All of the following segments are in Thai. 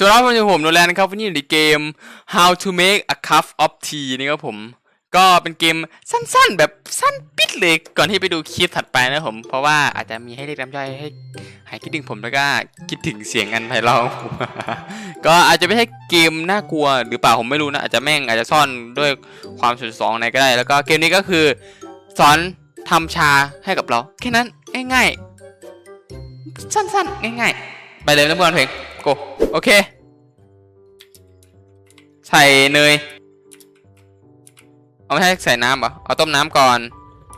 สวัสดีครับผมผมโนแลนครับวันนี้อยู่ในเกม How to make a cup of tea นี่ครับผม ก็เป็นเกมสั้นๆ แบบสั้นปิดเลยก่อนที่ไปดูคลิปถัดไปนะผม เพราะว่าอาจจะมีให้เรียกน้ำย่อยให้หายคิดถึงผมแล้วก็คิดถึงเสียงอันไพเราะก็อาจจะไม่ใช่เกมน่ากลัวหรือเปล่าผมไม่รู้นะอาจจะแม่งอาจจะซ่อนด้วยความสุดสองในก็ได้ แล้วก็เกมนี้ก็คือ สอนทำชาให้กับเรา แค่นั้นง่ายๆ สั้นๆ ง่ายๆ ไปเลยนะเพื่อนเพลง โกโอเค ใส่เนย เอาไม่ให้ใส่น้ำเหรอ เอาต้มน้ำก่อน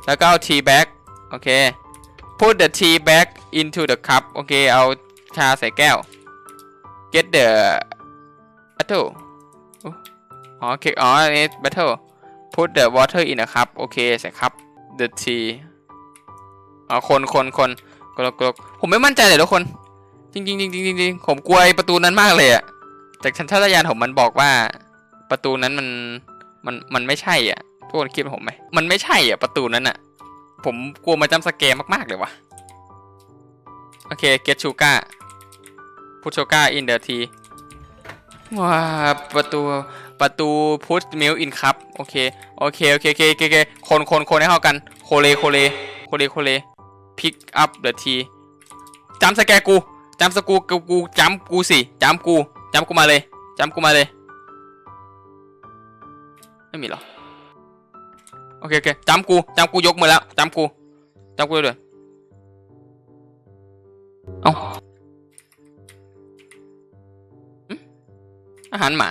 แล้วก็เอา tea bag โอเค put the tea bag into the cup โอเค เอาชาใส่แก้ว get the bottle อ๋อโอเคอ๋อนนี้ bottle put the water in a cup โอเค ใส่คัพ the tea อ๋อคนคนคนกลกกลกผมไม่มั่นใจเลยทุกคน จริงจริงจริงจริงจริงผมกลัวไอ้ประตูนั้นมากเลยอะจากชันทรยานผมมันบอกว่า ประตูนั้นมันมันมันไม่ใช่อะทุกคนคิดผมไหมมันไม่ใช่อะประตูนั้นอะ ผมกลัวมาจำสแกมมากๆเลยวะโอเค get sugar put sugar in the tea ว้าประตูประตู put milk in cup โอเคโอเคโอเคโอเคโอเคโอเคคนคนคนให้เข้ากันโคเลโคเลโคเลโคเล pick up the tea จำสแกกู จำสกูกูกูจำกูสิจำกูจำกูมาเลยจำกูมาเลย ไม่มีหรอ โอเคโอเคจำกูจำกูยกมือแล้วจำกูจำกูเลยเอาอืมอาหารหมา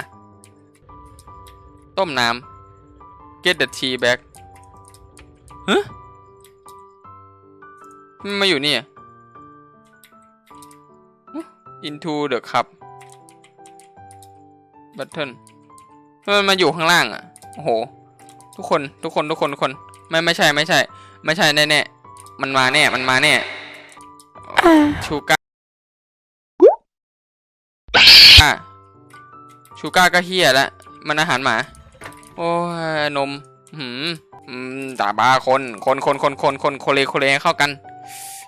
ต้มน้ำ get the tea back ฮะมันมาอยู่นี่อะ into the cup button มันมาอยู่ข้างล่างอะโอ้โห ทุกคนทุกคนทุกคนทุกคน ไม่ไม่ใช่ไม่ใช่ ไม่ใช่แน่แน่มันมาแน่มันมาแน่ชูก้าชูก้าก็เฮียแล้วมันอาหารหมา โอ้ยนมหืมตาบาคนคนคนคนคนคนโคเลโคเลเข้ากัน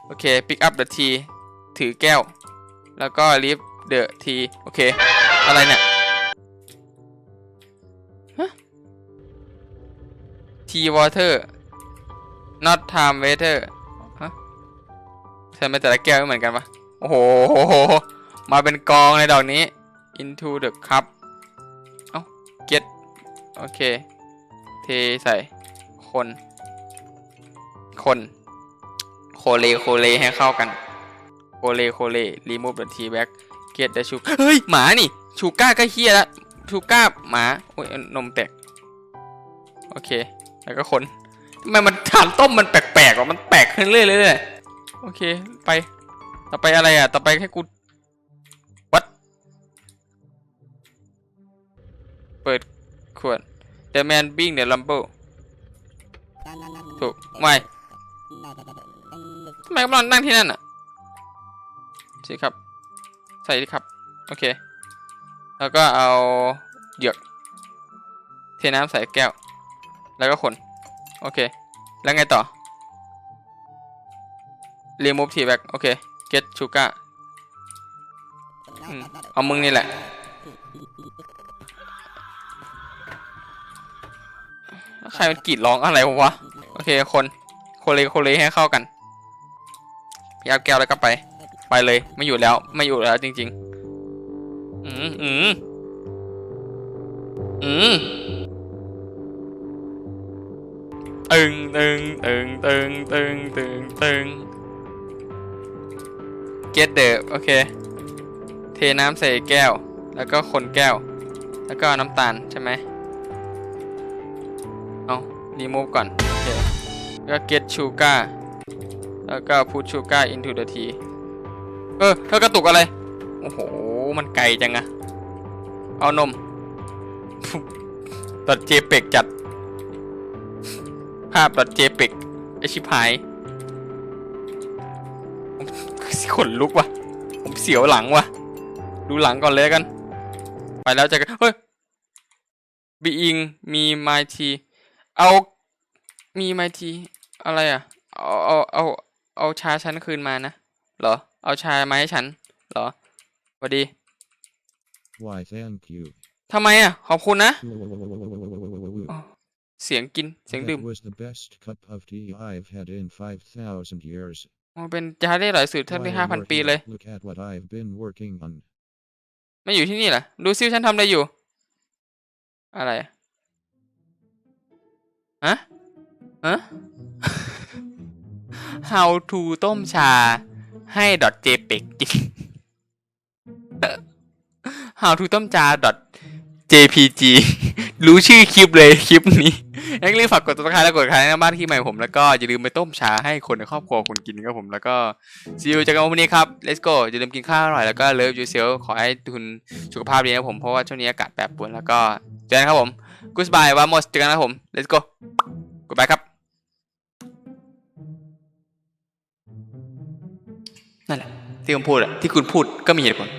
โอเค pick up the tea ถือแก้ว แล้วก็ leave the tea โอเค อะไรเนี่ย tea water not time waiter ฮะใช่ไหมแต่ละแก้วไม่เหมือนกันปะโอ้โห มาเป็นกองในดอกนี้ into the cup เอ้า get โอเค เทใส่ คน คน โคเล โคเลให้เข้ากัน โคเลโคเล remove the tea bag get the sugar เฮ้ย หมานี่ ชูก้าก็เฮียล้วชูก้าหมาโอ้ยนมแตก โอเค แล้วก็คนทำไมมันฐานต้มมันแปลกๆวะมันแปลกขึ้นเรื่อยๆโอเค ไป ต่อไปอะไรอะ ต่อไปแค่กูวัด เปิดขวด The man being the lumber ถูกไม่ทำไมกำลังนั่งที่นั่นอะ สิครับ ใส่ดิครับ โอเค แล้วก็เอาเหยือก เทน้ำใส่แก้ว แล้วก็คนโอเค แล้วไงต่อ remove tea bag โอเค get sugar เอามึงนี่แหละ ใครมันกรีดร้องอะไรวะ โอเค คน โคเลโคเลให้เข้ากันพี่เอาแก้วแล้วก็ไป ไปเลย ไม่อยู่แล้วไม่อยู่แล้วจริง ๆ อืมอืมอืมตึงตึงตึงตึงตึงตึงตึง get the โอเค เทน้ำใส่แก้ว แล้วก็คนแก้ว แล้วก็น้ำตาลใช่ไหมเอา remove ก่อน โอเค แล้วก็ get sugar แล้วก็ put sugar into the tea เออแล้วกระตุกอะไร โอ้โห มันไกลจังอะเอานม ตัดเจเป็กจัด ภาพ .jpeg ไอชิบหายผมขนลุกว่ะ ผมเสียวหลังว่ะ ดูหลังก่อนเลยกัน ไปแล้วจะกันเฮ้ย being มีไมทีเอา มีไมทีอะไรอะ เอา เอา เอา เอาชาฉันคืนมานะ เหรอ เอาชามาให้ฉัน เหรอสวัสดี Why, thank you. ทำไมอะ ขอบคุณนะ เสียงกิน เสียงดื่ม That was the best cup of tea I've had in 5,000 years. มันเป็นจาได้หลายสื่อท่าน While ที่ห้าพัน working, ปีเลย Look at what I've been working on. ไม่อยู่ที่นี่เหรอดูซิว่าฉันทำอะไรอยู่ อะไรอะฮะฮะ how to ต้มชา ให้ .jpeg กิน how to ต้มชา .jpg รู้ชื่อคลิปเลยคลิปนี้ยังรีบฝากกดติดตามและกดติดตามในบ้านที่ใหม่ผมแล้วก็อย่าลืมไปต้มชาให้คนในครอบครัวคุณกินครับผมแล้วก็ see you เจอกันวันนี้ครับ let's go อย่าลืมกินข้าวอร่อยแล้วก็ love yourself ขอให้คุณสุขภาพดีนะผมเพราะว่าช่วงนี้อากาศแปรปรวนแล้วก็เจอกันครับผม goodbye vamos เจอกันนะผม let's go goodbye ครับ นั่นแหละที่ผมพูดอะที่คุณพูดก็มีเหตุผล